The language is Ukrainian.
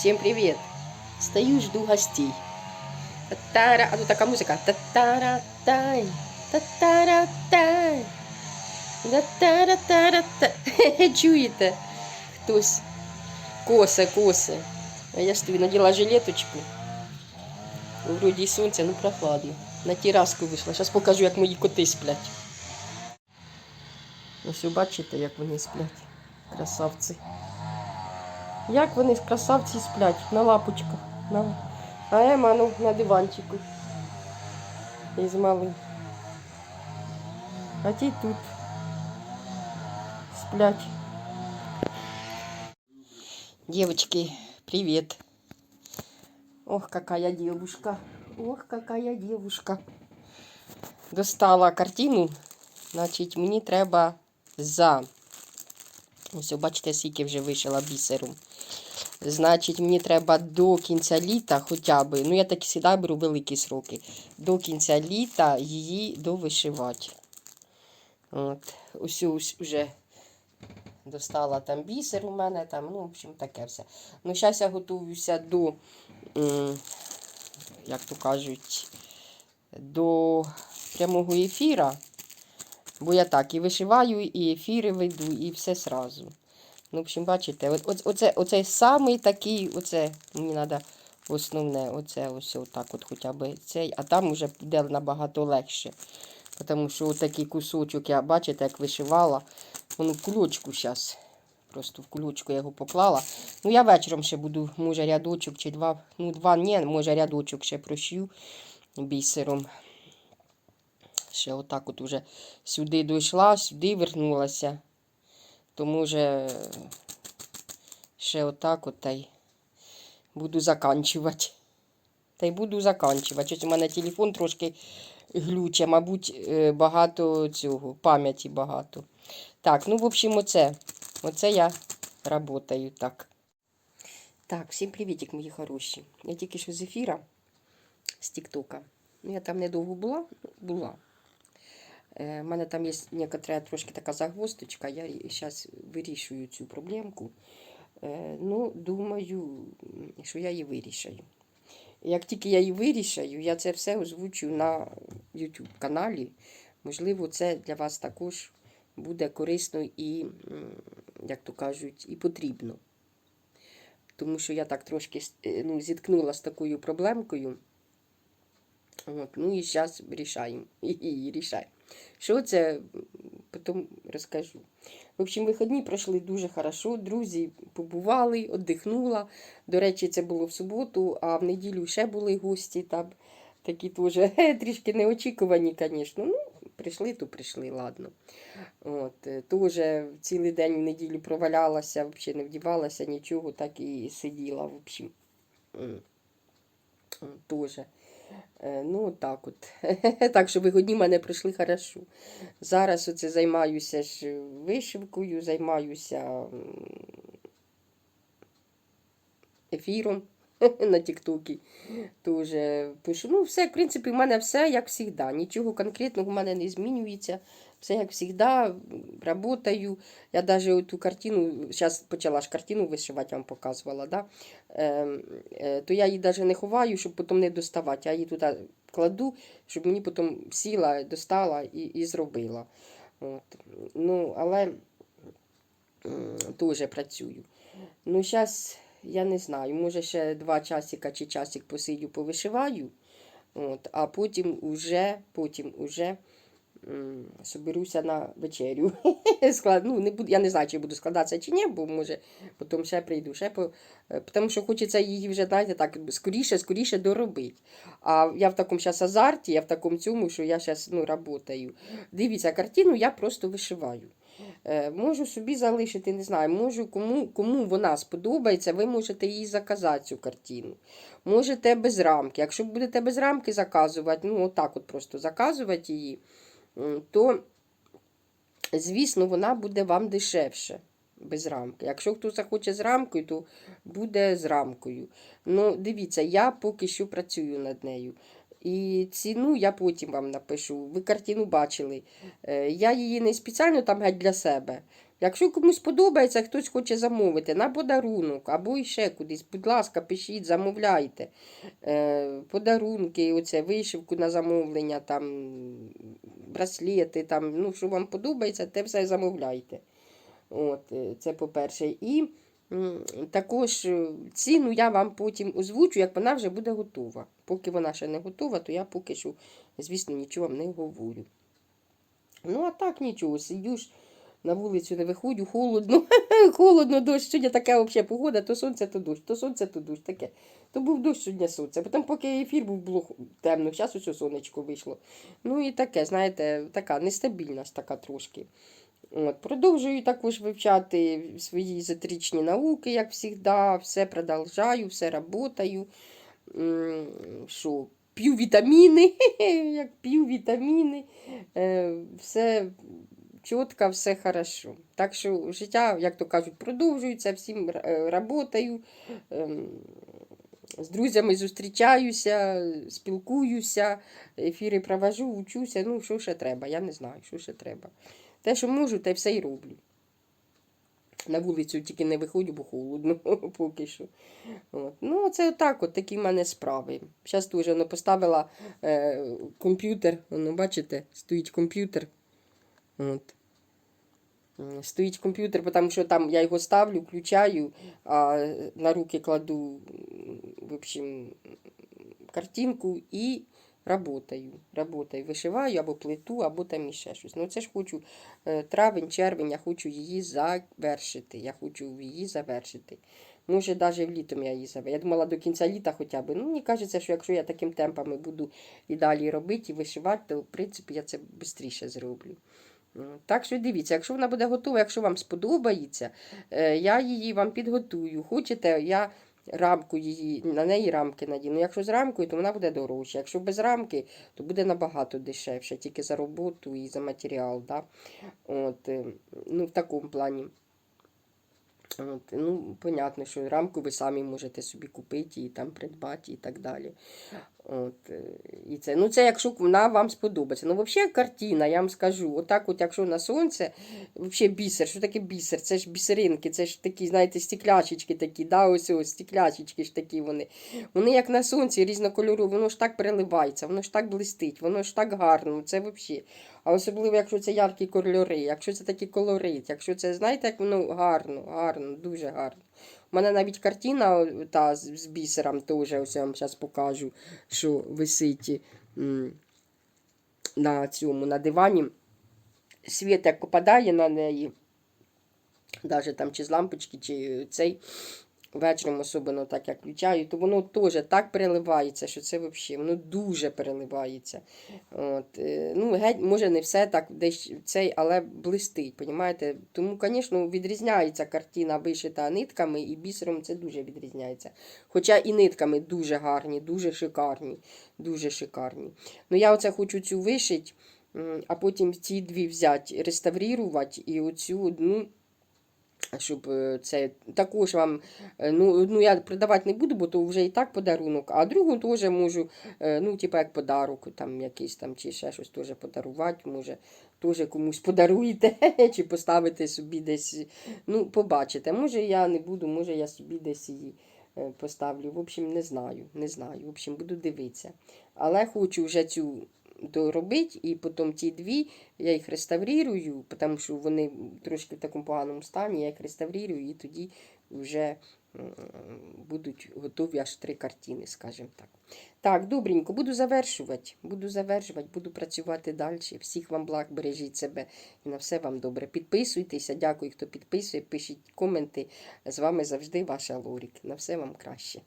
Всем привет! Стою, жду гостей. Та-тара, а тут така музика. Та-тара-тай, та-тара-тай, та-тара-тара-та. Чуєте? Хтось косе, косе. А я ж тобі наділа жилеточку. Вроді й сонце, ну прохладно. На тераску вийшла. Зараз покажу, як мої коти сплять. Ось ви бачите, як вони сплять. Красавці. Як вони красавці сплять на лапочках. На... А Ема ну, на диванчику. Із малим. А ті тут сплять. Девочки, привет. Ох, какая девушка. Ох, какая девушка. Достала картину. Значить, мені треба за. Ось, бачите, скільки вже вишила бісером. Значить, мені треба до кінця літа хоча б, ну я так завжди беру великі сроки, до кінця літа її довишивати. От. Ось ось вже достала там бісер у мене, там, ну, в общем, таке все. Ну, зараз я готуюся до, як то кажуть, до прямого ефіра. Бо я так і вишиваю, і ефіри веду, і все сразу. Ну, в общем, бачите, от, от, оце, оцей самий такий, оце мені треба основне, оце ось отак от хоча б цей, а там вже буде набагато легше. Тому що отакий кусочок, я бачите, як вишивала, воно в кульочку зараз. Просто в кульочку я його поклала. Ну, я вечором ще буду, може, рядочок чи два. Ну, два, ні, може, рядочок ще прошью бісером. Ще отак от уже сюди дійшла, сюди вернулася. То може ще отак от та й буду заканчувати. Та й буду заканчувати. Щось у мене телефон трошки глюче, мабуть, е, багато цього, пам'яті багато. Так, ну, в общем, оце. Оце я працюю так. Так, всім привітик, мої хороші. Я тільки що з ефіра, з Тіктока. Ну, я там недовго була, була. У мене там є некотра трошки така загвоздочка, я зараз вирішую цю проблемку. Е, Ну, думаю, що я її вирішаю. Як тільки я її вирішаю, я це все озвучу на YouTube каналі. Можливо, це для вас також буде корисно і, як то кажуть, і потрібно. Тому що я так трошки е, ну, зіткнулася з такою проблемкою. От, ну і зараз рішаємо. І рішаємо. Що це, потім розкажу. В общем, вихідні пройшли дуже хорошо. Друзі побували, віддихнула. До речі, це було в суботу, а в неділю ще були гості там. Такі теж трішки неочікувані, звісно. Ну, прийшли, то прийшли, ладно. От, е, Теж цілий день в неділю провалялася, взагалі не вдівалася, нічого, так і сиділа. В общем. Тоже. Е, Ну, так от. так що вигодні мене пройшли хорошо. Зараз оце займаюся ж вишивкою, займаюся ефіром на Тіктокі. Тоже пишу. Ну, все, в принципі, в мене все як завжди. Нічого конкретного в мене не змінюється. Все як завжди, працюю. Я навіть ту картину, зараз почала ж картину вишивати, вам показувала, да? е, е, то я її навіть не ховаю, щоб потім не доставати. Я її туди кладу, щоб мені потім сіла, достала і, і зробила. От. Ну, але теж працюю. Ну, зараз я не знаю, може ще два часика чи часик посидю, повишиваю, от, а потім уже, потім уже соберуся на вечерю. Ну, не буду, я не знаю, чи буду складатися чи ні, бо може потім ще прийду. Ще по, е, тому що хочеться її вже, знаєте, так, скоріше, скоріше доробити. А я в такому зараз азарті, я в такому цьому, що я зараз ну, працюю. Дивіться, картину я просто вишиваю. Е, Можу собі залишити, не знаю, можу кому, кому вона сподобається, ви можете її заказати, цю картину. Можете без рамки. Якщо будете без рамки заказувати, ну отак от просто заказувати її, то, звісно, вона буде вам дешевше без рамки. Якщо хто захоче з рамкою, то буде з рамкою. Ну, дивіться, я поки що працюю над нею. І ціну я потім вам напишу. Ви картину бачили. Е, Я її не спеціально там геть для себе Якщо комусь подобається, хтось хоче замовити на подарунок або ще кудись, будь ласка, пишіть, замовляйте. Е, подарунки, оце, вишивку на замовлення, там, браслети, там, ну, що вам подобається, те все замовляйте. От, е, це по-перше. І також е, ціну я вам потім озвучу, як вона вже буде готова. Поки вона ще не готова, то я поки що, звісно, нічого вам не говорю. Ну, а так нічого, сидю ж на вулицю не виходжу, холодно, холодно, дощ. Сьогодні така взагалі погода, то сонце, то дощ, то сонце, то дощ. Таке. То був дощ сьогодні сонце. Потім, поки ефір був, було темно, зараз ось сонечко вийшло. Ну і таке, знаєте, така нестабільність така трошки. От, продовжую також вивчати свої езотеричні науки, як завжди, все продовжаю, все работаю. Що, п'ю вітаміни, як п'ю вітаміни, е, все чітко, все хорошо. Так що життя, як то кажуть, продовжується, всім е, работаю, ем, з друзями зустрічаюся, спілкуюся, ефіри провожу, учуся. Ну, що ще треба, я не знаю, що ще треба. Те, що можу, те все і роблю. На вулицю тільки не виходжу, бо холодно поки що. От. Ну, це отак, от такі в мене справи. Зараз теж воно поставила е, комп'ютер. Воно, бачите, стоїть комп'ютер. От. Стоїть комп'ютер, тому що там я його ставлю, включаю, а на руки кладу в общем, картинку і работаю. Работаю, вишиваю або плиту, або там іще щось. Ну це ж хочу е, травень, червень, я хочу її завершити. Я хочу її завершити. Може, навіть влітом я її завершу. Я думала до кінця літа хоча б. Ну, мені кажеться, що якщо я таким темпами буду і далі робити, і вишивати, то в принципі я це швидше зроблю. Так що дивіться, якщо вона буде готова, якщо вам сподобається, е, я її вам підготую. Хочете, я рамку її, на неї рамки надіну. Якщо з рамкою, то вона буде дорожча. Якщо без рамки, то буде набагато дешевше, тільки за роботу і за матеріал. Да? От, е, ну, в такому плані. От, ну, понятно, що рамку ви самі можете собі купити і там придбати і так далі. От, е, і це, ну, це якщо вона вам сподобається. Ну, взагалі картина, я вам скажу, отак, от, якщо на сонце, взагалі бісер, що таке бісер? Це ж бісеринки, це ж такі, знаєте, стекляшечки такі, да, ось ось стекляшечки ж такі вони. Вони як на сонці різнокольорові, воно ж так переливається, воно ж так блистить, воно ж так гарно, це взагалі. А особливо, якщо це яркі кольори, якщо це такий колорит, якщо це, знаєте, як воно гарно, гарно, дуже гарно. У мене навіть картина та з, бісером теж, ось я вам зараз покажу, що висить м, на цьому, на дивані. Світ як попадає на неї, навіть там чи з лампочки, чи цей вечором особливо так як включаю, то воно теж так переливається, що це взагалі воно дуже переливається. От, е, ну, геть, може, не все так десь цей, але блистить, понімаєте? Тому, звісно, відрізняється картина вишита нитками, і бісером це дуже відрізняється. Хоча і нитками дуже гарні, дуже шикарні, дуже шикарні. Ну, я оце хочу цю вишити, а потім ці дві взяти, реставрувати і оцю одну. Щоб е, це також вам, е, ну, я продавати не буду, бо то вже і так подарунок, а другу теж можу, е, ну, типу як подарок, там якийсь там, чи ще щось теж подарувати, може, теж комусь подаруєте, чи поставите собі десь, ну, побачите. Може я не буду, може я собі десь її поставлю. В общем, не знаю, не знаю. В общем, буду дивитися. Але хочу вже цю доробити, і потім ті дві, я їх реставрирую, тому що вони трошки в такому поганому стані, я їх реставрирую, і тоді вже будуть готові аж три картини, скажімо так. Так, добренько, буду завершувати. Буду завершувати, буду працювати далі. Всіх вам благ, бережіть себе і на все вам добре. Підписуйтеся, дякую, хто підписує, пишіть коменти. З вами завжди ваша Лорік. На все вам краще.